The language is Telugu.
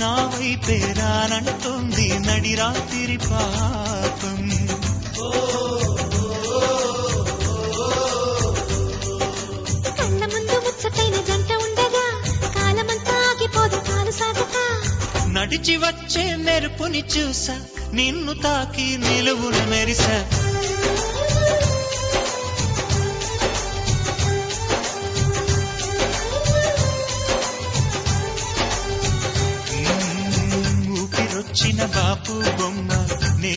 నా వైపే రానంటుంది నడిరాత్రి పాపం. నడిచి వచ్చే మెరుపుని చూసా నిన్ను తాకి నిలువున మెరిసా. ఊపిరొచ్చిన బాపు బొమ్మ